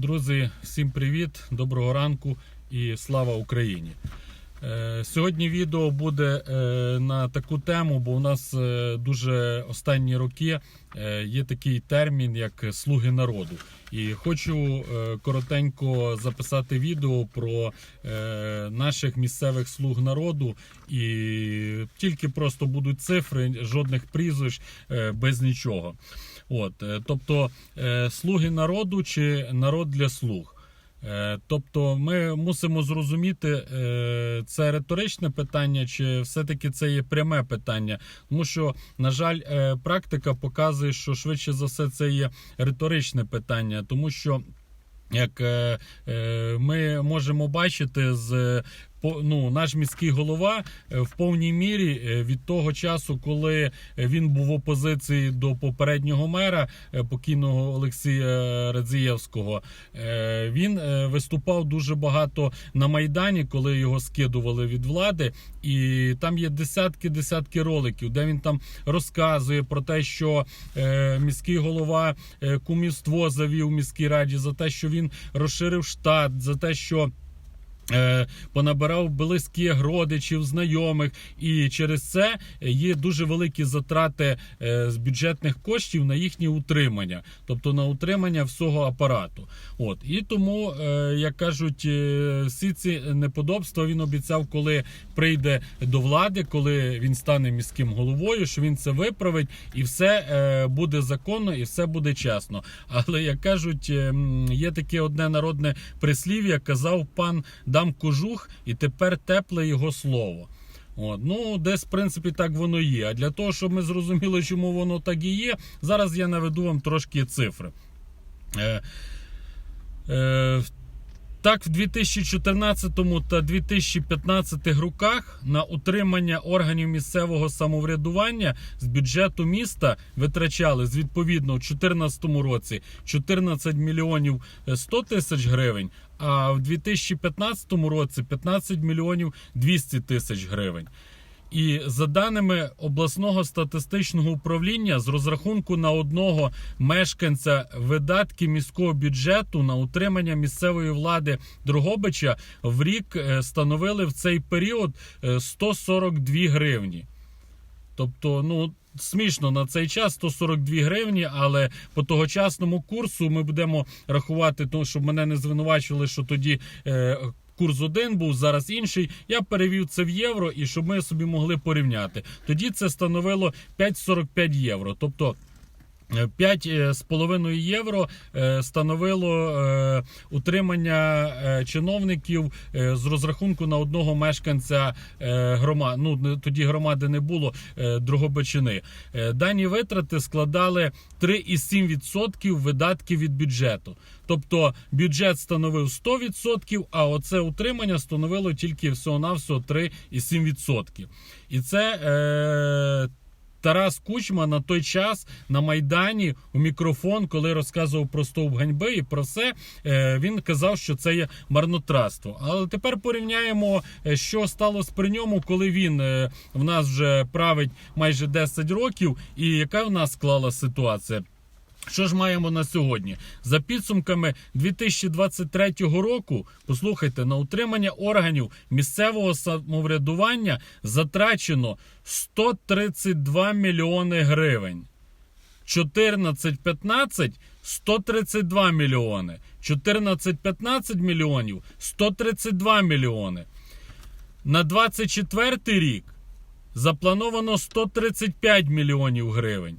Друзі, всім привіт, доброго ранку і слава Україні. Е, Сьогодні відео буде е, на таку тему, бо у нас е, дуже останні роки є такий термін, як слуги народу. І хочу коротенько записати відео про наших місцевих слуг народу. І тільки просто будуть цифри, жодних прізвищ без нічого. От, е, тобто, е, слуги народу чи народ для слуг. Е, Тобто ми мусимо зрозуміти, це риторичне питання, чи все-таки це є пряме питання. Тому що, на жаль, практика показує, що швидше за все це є риторичне питання, тому що. Як ми можемо бачити з ну, наш міський голова е, в повній мірі е, від того часу, коли він був в опозиції до попереднього мера е, покійного Олексія Радзієвського, е, він е, виступав дуже багато на майдані, коли його скидували від влади, і там є десятки-десятки роликів, де він там розказує про те, що е, міський голова е, кумівство завів міській раді за те, що він розширив штат, за те, що. Е, Понабирав близьких родичів, знайомих, і через це є дуже великі затрати е, з бюджетних коштів на їхнє утримання, тобто на утримання всього апарату. От і тому, е, як кажуть, всі ці неподобства він обіцяв, коли прийде до влади, коли він стане міським головою, що він це виправить, і все буде законно, і все буде чесно. Але як кажуть, е, є таке одне народне прислів'я, казав пан дам кожух, і тепер тепле його слово. От, ну, десь, в принципі, так воно є. А для того, щоб ми зрозуміли, чому воно так і є, зараз я наведу вам трошки цифри. Е, е, так, в 2014 та 2015 роках на утримання органів місцевого самоврядування з бюджету міста витрачали з відповідно у 2014 році 14 мільйонів 100 тисяч гривень, а в 2015 році 15 мільйонів 200 тисяч гривень. І за даними обласного статистичного управління, з розрахунку на одного мешканця видатки міського бюджету на утримання місцевої влади Дрогобича в рік е, становили в цей період е, 142 гривні. Тобто, ну. Смішно на цей час 142 гривні, але по тогочасному курсу ми будемо рахувати, тому щоб мене не звинувачували, що тоді е, курс один був, зараз інший. Я перевів це в євро, і щоб ми собі могли порівняти. Тоді це становило 5,45 євро. Тобто. 5,5 євро е, становило е, утримання е, чиновників е, з розрахунку на одного мешканця громади. Ну тоді громади не було е, Дрогобичини. Е, Дані витрати складали 3,7% видатків від бюджету. Тобто бюджет становив 100%, а оце утримання становило тільки всього-навсього 3,7%. І це е, Тарас Кучма на той час на Майдані у мікрофон, коли розказував про стовп ганьби і про все, е, він казав, що це є марнотратство. Але тепер порівняємо, е, що сталося при ньому, коли він е, в нас вже править майже 10 років, і яка в нас склала ситуація. Що ж маємо на сьогодні? За підсумками 2023 року, послухайте, на утримання органів місцевого самоврядування затрачено 132 мільйони гривень. 14-15 132 мільйони. 14-15 мільйонів 132 мільйони. На 24 рік заплановано 135 мільйонів гривень.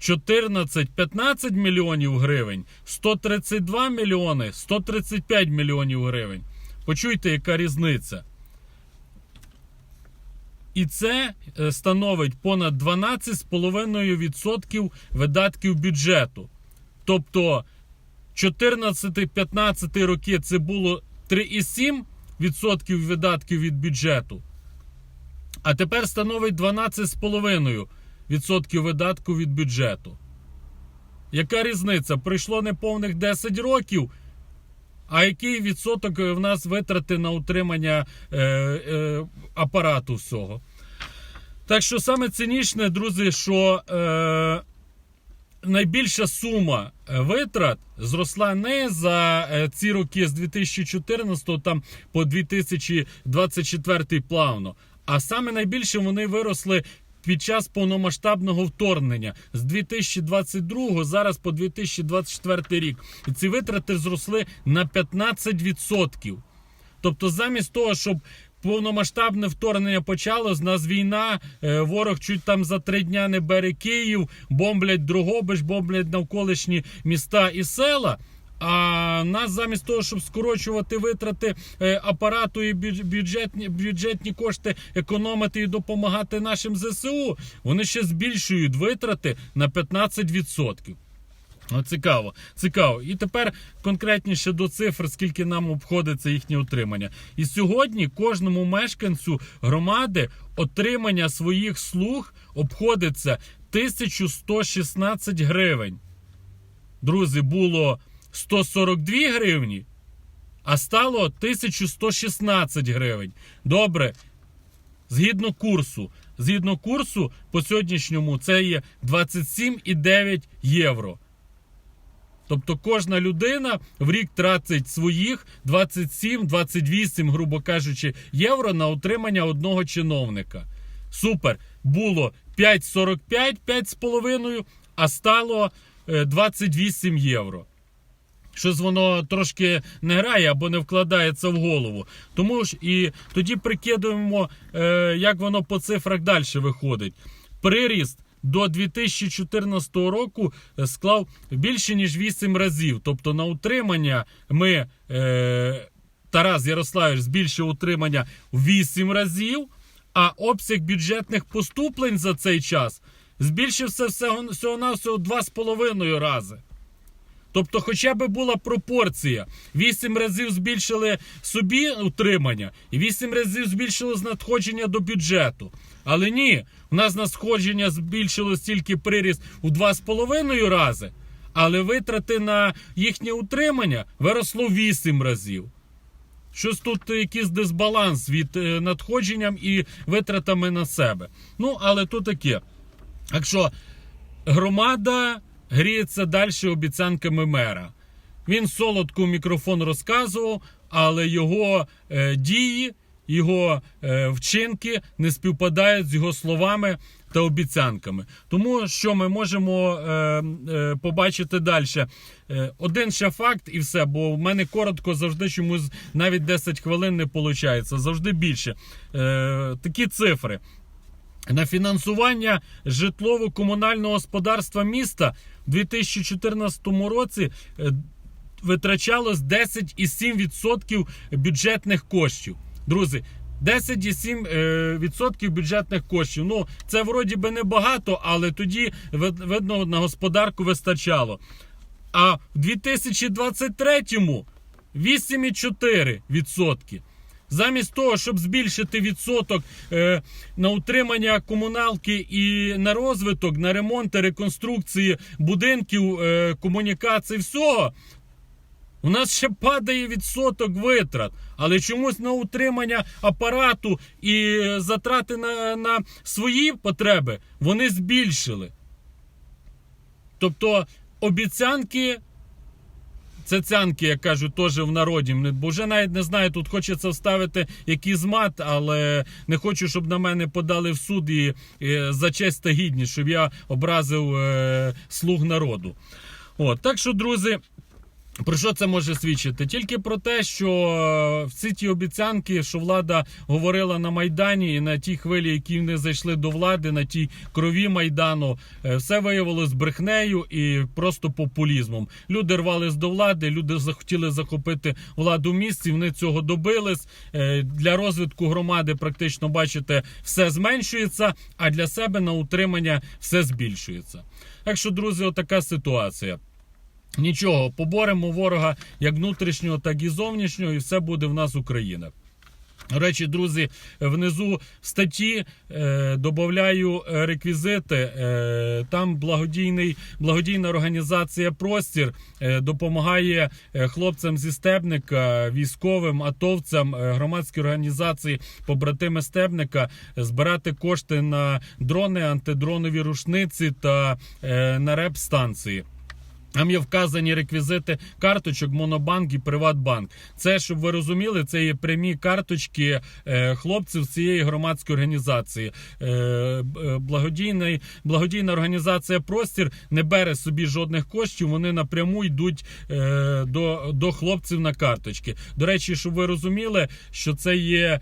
14-15 мільйонів гривень, 132 мільйони, 135 мільйонів гривень. Почуйте, яка різниця. І це е, становить понад 12,5% видатків бюджету. Тобто 14-15 роки це було 3,7% видатків від бюджету. А тепер становить 12,5% відсотків видатку від бюджету. Яка різниця? Пройшло неповних 10 років. А який відсоток е, в нас витрати на утримання е, е, апарату всього? Так що саме цинічне, друзі, що е, найбільша сума е, витрат зросла не за е, ці роки з 2014 там по 2024 плавно, а саме найбільше вони виросли. Під час повномасштабного вторгнення з 2022 зараз по 2024 рік. І ці витрати зросли на 15%. Тобто, замість того, щоб повномасштабне вторгнення почалось, нас війна, е, ворог чуть там за три дня не бере Київ, бомблять Дрогобич, бомблять навколишні міста і села. А нас замість того, щоб скорочувати витрати е, апарату і бюджетні, бюджетні кошти економити і допомагати нашим ЗСУ, вони ще збільшують витрати на 15%. Цікаво, цікаво. І тепер конкретніше до цифр, скільки нам обходиться їхнє утримання. І сьогодні кожному мешканцю громади отримання своїх слуг обходиться 1116 гривень. Друзі, було 142 гривні, а стало 1116 гривень. Добре, згідно курсу. Згідно курсу, по сьогоднішньому це є 27,9 євро. Тобто кожна людина в рік тратить своїх 27-28, грубо кажучи, євро на утримання одного чиновника. Супер. Було 5,45, 5,5, а стало е, 28 євро. Щось воно трошки не грає або не вкладається в голову. Тому ж і тоді прикидуємо, е, як воно по цифрах далі виходить. Приріст до 2014 року е, склав більше ніж 8 разів. Тобто на утримання ми е, Тарас Ярославович збільшив утримання в 8 разів, а обсяг бюджетних поступлень за цей час збільшився всього, всього на всього 2,5 рази. Тобто, хоча б була пропорція. Вісім разів збільшили собі утримання, і вісім разів збільшилось надходження до бюджету. Але ні, у нас надходження збільшилось тільки приріст у 2,5 рази, але витрати на їхнє утримання виросло в 8 разів. Щось тут якийсь дисбаланс від е, надходженням і витратами на себе. Ну, але то таке. Якщо громада гріється далі обіцянками мера. Він солодко мікрофон розказував, але його е, дії, його е, вчинки не співпадають з його словами та обіцянками. Тому що ми можемо е, е, побачити далі. Е, один ще факт і все, бо в мене коротко завжди чомусь навіть 10 хвилин не виходить, завжди більше. Е, такі цифри. На фінансування житлово-комунального господарства міста в 2014 році е, витрачалось 10,7% бюджетних коштів. Друзі, 10,7% бюджетних коштів. Ну, це вроді би небагато, але тоді видно на господарку вистачало. А в 2023-му 8,4%. Замість того, щоб збільшити відсоток е, на утримання комуналки і на розвиток, на ремонти, реконструкції будинків, е, комунікацій, всього, у нас ще падає відсоток витрат. Але чомусь на утримання апарату і затрати на, на свої потреби вони збільшили. Тобто обіцянки цяцянки, як кажуть, теж в народі. Бо вже навіть не знаю, тут хочеться вставити якийсь мат, але не хочу, щоб на мене подали в суд і, і за честь та гідність, щоб я образив е, слуг народу. От, так що, друзі. Про що це може свідчити? Тільки про те, що е, всі ті обіцянки, що влада говорила на Майдані, і на тій хвилі, які вони зайшли до влади, на тій крові Майдану, е, все виявилось брехнею і просто популізмом. Люди рвались до влади, люди захотіли захопити владу в місті. Вони цього добились. Е, Для розвитку громади практично бачите, все зменшується, а для себе на утримання все збільшується. Так що, друзі, отака ситуація. Нічого, поборемо ворога як внутрішнього, так і зовнішнього, і все буде в нас Україна. Речі, друзі, внизу статті е, додаю е, реквізити. Е, там благодійний, благодійна організація Простір е, допомагає е, хлопцям зі стебника, військовим, атовцям, е, громадській організації побратими стебника збирати кошти на дрони, антидронові рушниці та е, на реп-станції. Там є вказані реквізити карточок Монобанк і Приватбанк. Це, щоб ви розуміли, це є прямі карточки е, хлопців цієї громадської організації. Е, е, благодійний, благодійна організація Простір не бере собі жодних коштів. Вони напряму йдуть до, до хлопців на карточки. До речі, щоб ви розуміли, що це є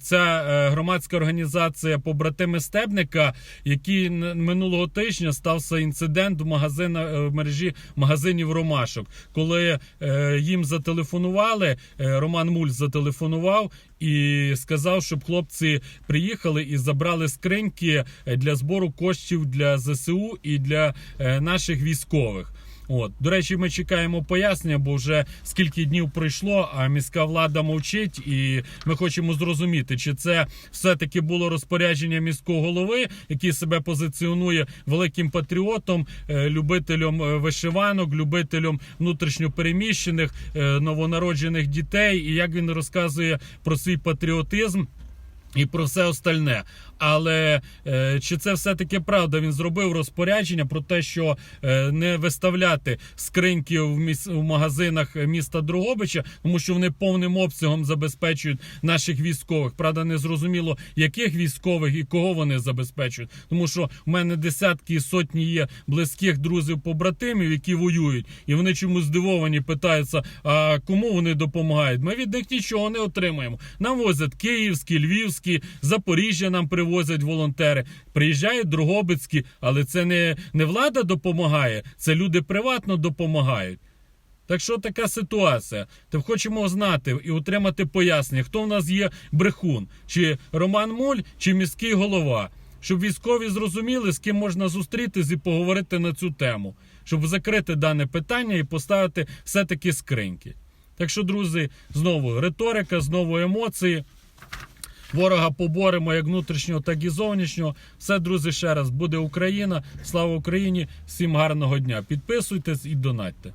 ця громадська організація побратими Стебника, які минулого тижня стався інцидент в магазина е, в мережі магазинів Ромашок, коли е, їм зателефонували. е, Роман Муль зателефонував і сказав, щоб хлопці приїхали і забрали скриньки для збору коштів для ЗСУ і для е, наших військових. От до речі, ми чекаємо пояснення, бо вже скільки днів пройшло, а міська влада мовчить, і ми хочемо зрозуміти, чи це все-таки було розпорядження міського голови, який себе позиціонує великим патріотом, е, любителем е, вишиванок, любителем внутрішньопереміщених е, новонароджених дітей, і як він розказує про свій патріотизм. І про все остальне. Але е, чи це все-таки правда? Він зробив розпорядження про те, що е, не виставляти скриньки в, міс, в магазинах міста Дрогобича, тому що вони повним обсягом забезпечують наших військових. Правда, не зрозуміло, яких військових і кого вони забезпечують. Тому що в мене десятки і сотні є близьких друзів побратимів, які воюють, і вони чомусь здивовані, питаються, а кому вони допомагають. Ми від них нічого не отримуємо. Нам возять київські, львівські, Запоріжжя нам привозять волонтери. Приїжджають Дрогобицькі, але це не, не влада допомагає, це люди приватно допомагають. Так що така ситуація? Та хочемо знати і отримати пояснення, хто в нас є брехун, чи Роман Муль, чи міський голова, щоб військові зрозуміли, з ким можна зустрітись і поговорити на цю тему, щоб закрити дане питання і поставити все-таки скриньки. Так що, друзі, знову риторика, знову емоції. Ворога поборемо як внутрішнього, так і зовнішнього. Все, друзі, ще раз буде Україна. Слава Україні! Всім гарного дня! Підписуйтесь і донатьте.